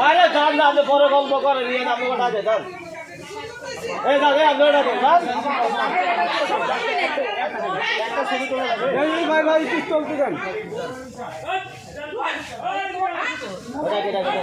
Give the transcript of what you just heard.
আরে যান না আপনি পরে গল্প করে নিয়ে আপনি ওটা আছে এই দাদা আপনি ওটা দেন যান ভাই ভাই একটু চলতে যান ওটা কেটে কেটে